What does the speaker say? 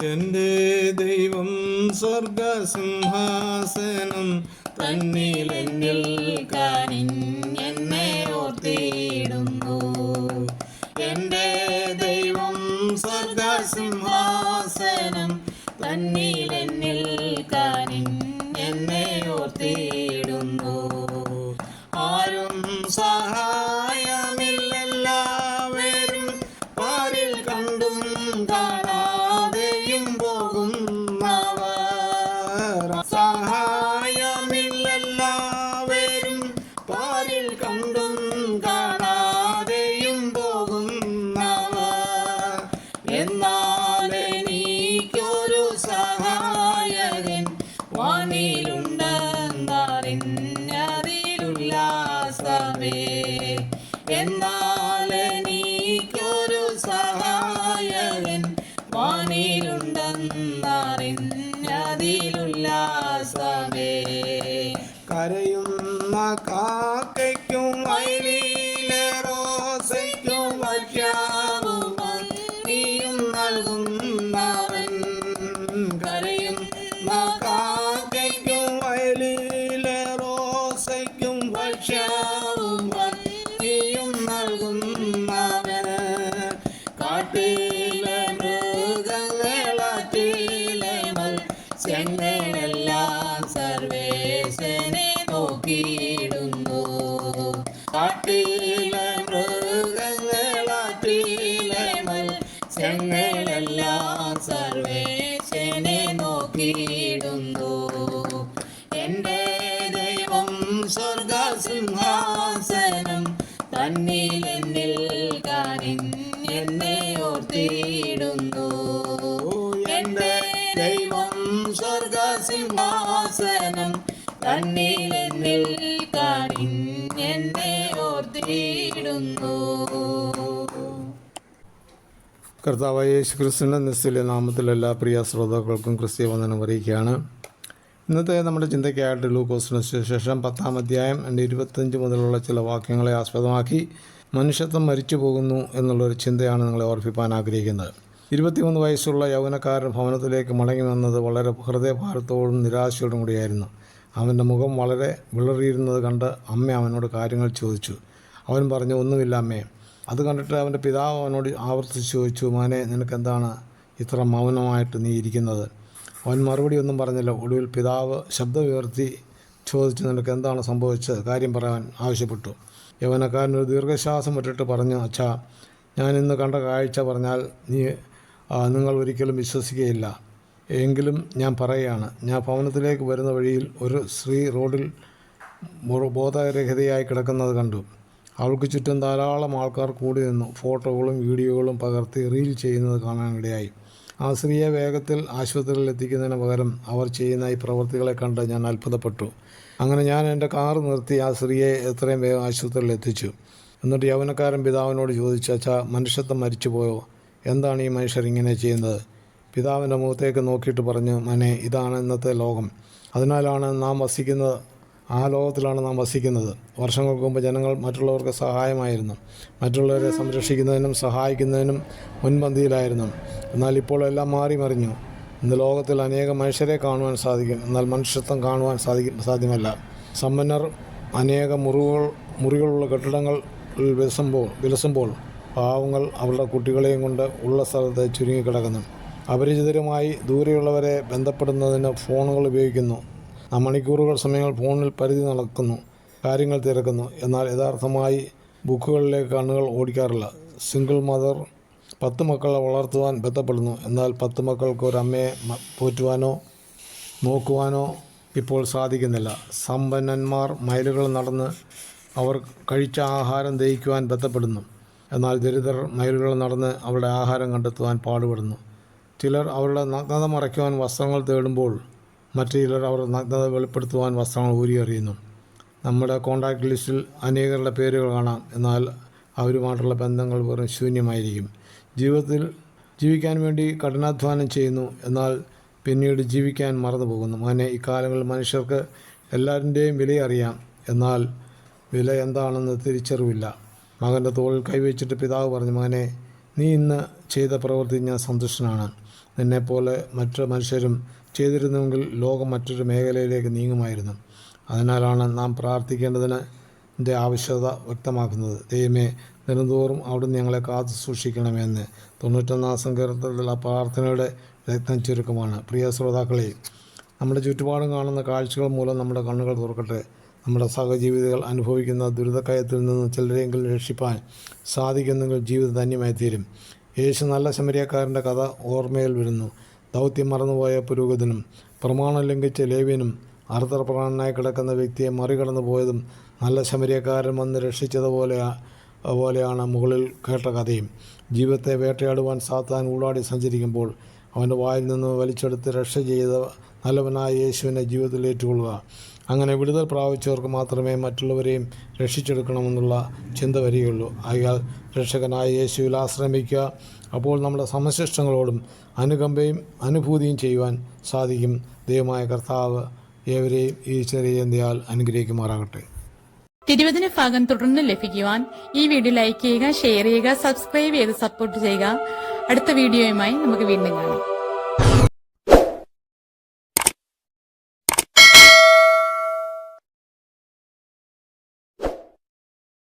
എന്റെ ദൈവം സ്വർഗസിംഹാസനം തന്നിൽ എന്നിൽ എന്നെ ഓർത്തിയിടുന്നു എന്റെ ദൈവം സ്വർഗസിംഹാസനം തന്നിൽ കരയുന്ന കാക്കയ്ക്കും നോക്കിയിടുന്നു. കാട്ടിലെ മൃഗങ്ങളാറ്റിലെ മത്സ്യങ്ങളെല്ലാം സർവേശനെ നോക്കിയിടുന്നു. എന്റെ ദൈവം സ്വർഗസിംഹാസനം തന്നിൽ എന്നിൽ കാനിൻ എന്നെ ഓർത്തിയിടുന്നു. എന്റെ ദൈവം കർത്താവായ യേശു ക്രിസ്തുവിന്റെ നിസ്തുല്യ നാമത്തിൽ എല്ലാ പ്രിയ ശ്രോതാക്കൾക്കും ക്രിസ്തീയ വന്ദനം അറിയിക്കുകയാണ്. ഇന്നത്തെ നമ്മുടെ ചിന്തയ്ക്കായിട്ട് ലൂക്കോസിന് ശേഷം പത്താം അധ്യായം എന്റെ ഇരുപത്തഞ്ച് മുതലുള്ള ചില വാക്യങ്ങളെ ആസ്പദമാക്കി മനുഷ്യത്വം മരിച്ചു പോകുന്നു എന്നുള്ളൊരു ചിന്തയാണ് നിങ്ങളെ ഓർപ്പിപ്പാൻ ആഗ്രഹിക്കുന്നത്. ഇരുപത്തിമൂന്ന് വയസ്സുള്ള യൗവനക്കാരൻ ഭവനത്തിലേക്ക് മടങ്ങി വന്നത് വളരെ ഹൃദയഭാരത്തോടും നിരാശയോടും കൂടിയായിരുന്നു. അവന്റെ മുഖം വളരെ വിളറിയിരുന്നത് കണ്ട് അമ്മ അവനോട് കാര്യങ്ങൾ ചോദിച്ചു. അവൻ പറഞ്ഞു ഒന്നുമില്ല അമ്മേ. അത് കണ്ടിട്ട് അവന്റെ പിതാവ് അവനോട് ആവർത്തിച്ച് ചോദിച്ചു മോനെ നിനക്കെന്താണ് ഇത്ര മൗനമായിട്ട് നീ ഇരിക്കുന്നത്? അവൻ മറുപടി ഒന്നും പറഞ്ഞില്ല. ഒടുവിൽ പിതാവ് ശബ്ദമുയർത്തി ചോദിച്ചു നിനക്ക് എന്താണ് സംഭവിച്ചത്? കാര്യം പറയാൻ ആവശ്യപ്പെട്ടു. യവനക്കാരൻ ഒരു ദീർഘശ്വാസം വിട്ടിട്ട് പറഞ്ഞു അച്ഛാ ഞാൻ ഇന്ന് കണ്ട കാഴ്ച പറഞ്ഞാൽ നീ നിങ്ങൾ ഒരിക്കലും വിശ്വസിക്കുകയില്ല. എങ്കിലും ഞാൻ പറയുകയാണ് ഞാൻ ഭവനത്തിലേക്ക് വരുന്ന വഴിയിൽ ഒരു സ്ത്രീ റോഡിൽ ബോധരഹിതയായി കിടക്കുന്നത് കണ്ടു. അവൾക്ക് ചുറ്റും ധാരാളം ആൾക്കാർ കൂടി നിന്നു. ഫോട്ടോകളും വീഡിയോകളും പകർത്തി റീൽ ചെയ്യുന്നത് കാണാനിടയായി. ആ സ്ത്രീയെ വേഗത്തിൽ ആശുപത്രിയിൽ എത്തിക്കുന്നതിന് പകരം അവർ ചെയ്യുന്ന ഈ പ്രവൃത്തികളെ കണ്ട് ഞാൻ അത്ഭുതപ്പെട്ടു. അങ്ങനെ ഞാൻ എന്റെ കാർ നിർത്തി ആ സ്ത്രീയെ എത്രയും വേഗം ആശുപത്രിയിൽ എത്തിച്ചു. എന്നിട്ട് യൗവനക്കാരൻ പിതാവിനോട് ചോദിച്ചു അച്ഛാ മനുഷ്യത്വം മരിച്ചുപോയോ? എന്താണ് ഈ മനുഷ്യർ ഇങ്ങനെ ചെയ്യുന്നത്? പിതാവിന്റെ മുഖത്തേക്ക് നോക്കിയിട്ട് പറഞ്ഞു മനെ ഇതാണ് ഇന്നത്തെ ലോകം. അതിനാലാണ് നാം വസിക്കുന്നത് ആ ലോകത്തിലാണ് നാം വസിക്കുന്നത്. വർഷങ്ങൾക്ക് മുമ്പ് ജനങ്ങൾ മറ്റുള്ളവർക്ക് സഹായമായിരുന്നു. മറ്റുള്ളവരെ സംരക്ഷിക്കുന്നതിനും സഹായിക്കുന്നതിനും മുൻപന്തിയിലായിരുന്നു. എന്നാൽ ഇപ്പോൾ എല്ലാം മാറി മറിഞ്ഞു. ഇന്ന് ലോകത്തിൽ അനേകം മനുഷ്യരെ കാണുവാൻ സാധിക്കും. എന്നാൽ മനുഷ്യത്വം കാണുവാൻ സാധിക്കും സാധ്യമല്ല. സമ്പന്നർ അനേക മുറിവുകൾ മുറികളുള്ള കെട്ടിടങ്ങൾ വിലസുമ്പോൾ വിലസുമ്പോൾ പാവങ്ങൾ അവരുടെ കുട്ടികളെയും കൊണ്ട് ഉള്ള സ്ഥലത്ത് ചുരുങ്ങിക്കിടക്കുന്നു. അപരിചിതരുമായി ദൂരെയുള്ളവരെ ബന്ധപ്പെടുന്നതിന് ഫോണുകൾ ഉപയോഗിക്കുന്നു. മണിക്കൂറുകൾ സമയങ്ങൾ ഫോണിൽ പരിധി നടക്കുന്നു. കാര്യങ്ങൾ തിരക്കുന്നു. എന്നാൽ യഥാർത്ഥമായി ബുക്കുകളിലേക്ക് കണ്ണുകൾ ഓടിക്കാറില്ല. സിംഗിൾ മദർ പത്ത് മക്കളെ വളർത്തുവാൻ ബന്ധപ്പെടുന്നു. എന്നാൽ പത്ത് മക്കൾക്ക് ഒരു അമ്മയെ പോറ്റുവാനോ നോക്കുവാനോ ഇപ്പോൾ സാധിക്കുന്നില്ല. സമ്പന്നന്മാർ മൈലുകൾ നടന്ന് അവർ കഴിച്ച ആഹാരം ദഹിക്കുവാൻ ബന്ധപ്പെടുന്നു. എന്നാൽ ദരിദ്രർ മൈലുകൾ നടന്ന് അവരുടെ ആഹാരം കണ്ടെത്തുവാൻ പാടുപെടുന്നു. ചിലർ അവരുടെ നഗ്നത മറയ്ക്കുവാൻ വസ്ത്രങ്ങൾ തേടുമ്പോൾ മറ്റു ചിലർ അവരുടെ നഗ്നത വെളിപ്പെടുത്തുവാൻ വസ്ത്രങ്ങൾ ഊരിയെറിയുന്നു നമ്മുടെ കോൺടാക്ട് ലിസ്റ്റിൽ അനേകരുടെ പേരുകൾ കാണാം. എന്നാൽ അവരുമായിട്ടുള്ള ബന്ധങ്ങൾ വെറും ശൂന്യമായിരിക്കും. ജീവിതത്തിൽ ജീവിക്കാൻ വേണ്ടി കഠിനാധ്വാനം ചെയ്യുന്നു. എന്നാൽ പിന്നീട് ജീവിക്കാൻ മറന്നു പോകുന്നു അങ്ങനെ ഇക്കാലങ്ങളിൽ മനുഷ്യർക്ക് എല്ലാവരുടെയും വില അറിയാം. എന്നാൽ വില എന്താണെന്ന് തിരിച്ചറിവില്ല. മകന്റെ തോളിൽ കൈവച്ചിട്ട് പിതാവ് പറഞ്ഞു മകനെ നീ ഇന്ന് ചെയ്ത പ്രവൃത്തി ഞാൻ സന്തുഷ്ടനാണ്. നിന്നെപ്പോലെ മറ്റു മനുഷ്യരും ചെയ്തിരുന്നുവെങ്കിൽ ലോകം മറ്റൊരു മേഖലയിലേക്ക് നീങ്ങുമായിരുന്നു. അതിനാലാണ് നാം പ്രാർത്ഥിക്കേണ്ടതിന് ന്റെ ആവശ്യകത വ്യക്തമാക്കുന്നത്. ദൈവമേ ദിനംതോറും അവിടുന്ന് ഞങ്ങളെ കാത്തു സൂക്ഷിക്കണമെന്ന് തൊണ്ണൂറ്റൊന്നാം സങ്കീർത്തനത്തിലുള്ള പ്രാർത്ഥനയുടെ രത്നം ചുരുക്കമാണ്. പ്രിയ ശ്രോതാക്കളെ നമ്മുടെ ചുറ്റുപാടും കാണുന്ന കാഴ്ചകൾ മൂലം നമ്മുടെ കണ്ണുകൾ തുറക്കട്ടെ. നമ്മുടെ സഹജീവിതകൾ അനുഭവിക്കുന്ന ദുരിതക്കയത്തിൽ നിന്ന് ചിലരെങ്കിലും രക്ഷിപ്പാൻ സാധിക്കുന്നെങ്കിൽ ജീവിതം ധന്യമായി തീരും യേശു നല്ല ശമരിയക്കാരന്റെ കഥ ഓർമ്മയിൽ വരുന്നു. ദൗത്യം മറന്നുപോയ പുരോഗതിനും പ്രമാണം ലംഘിച്ച ലേവ്യനും അർദ്ധപ്രാണനായി കിടക്കുന്ന വ്യക്തിയെ മറികടന്നു പോയതും നല്ല ശമരിയക്കാരൻ വന്ന് രക്ഷിച്ചതുപോലെ പോലെയാണ് മുകളിൽ കേട്ട കഥയും. ജീവിതത്തെ വേട്ടയാടുവാൻ സാത്താൻ ഊടാടി സഞ്ചരിക്കുമ്പോൾ അവന്റെ വായിൽ നിന്ന് വലിച്ചെടുത്ത് രക്ഷ ചെയ്ത നല്ലവനായ യേശുവിനെ ജീവിതത്തിൽ ഏറ്റുകൊള്ളുക. അങ്ങനെ വിടുതൽ പ്രാപിച്ചവർക്ക് മാത്രമേ മറ്റുള്ളവരെയും രക്ഷിച്ചെടുക്കണമെന്നുള്ള ചിന്ത വരികയുള്ളൂ. അയാൾ രക്ഷകനായ യേശുവിൽ ആശ്രമിക്കുക. അപ്പോൾ നമ്മുടെ സമശിഷ്ടങ്ങളോടും അനുകമ്പയും അനുഭൂതിയും ചെയ്യുവാൻ സാധിക്കും. ദൈവമായ കർത്താവ് ഏവരെയും ഈ ചെറിയ ചിന്തയാൽ അനുഗ്രഹിക്കുമാറാകട്ടെ. തിരുവചന ഭാഗം തുടർന്ന് ലഭിക്കുവാൻ ഈ വീഡിയോ ലൈക്ക് ചെയ്യുക ഷെയർ ചെയ്യുക സബ്സ്ക്രൈബ് ചെയ്ത് സപ്പോർട്ട് ചെയ്യുക. അടുത്ത വീഡിയോയുമായി നമുക്ക് വീണ്ടും കാണാം.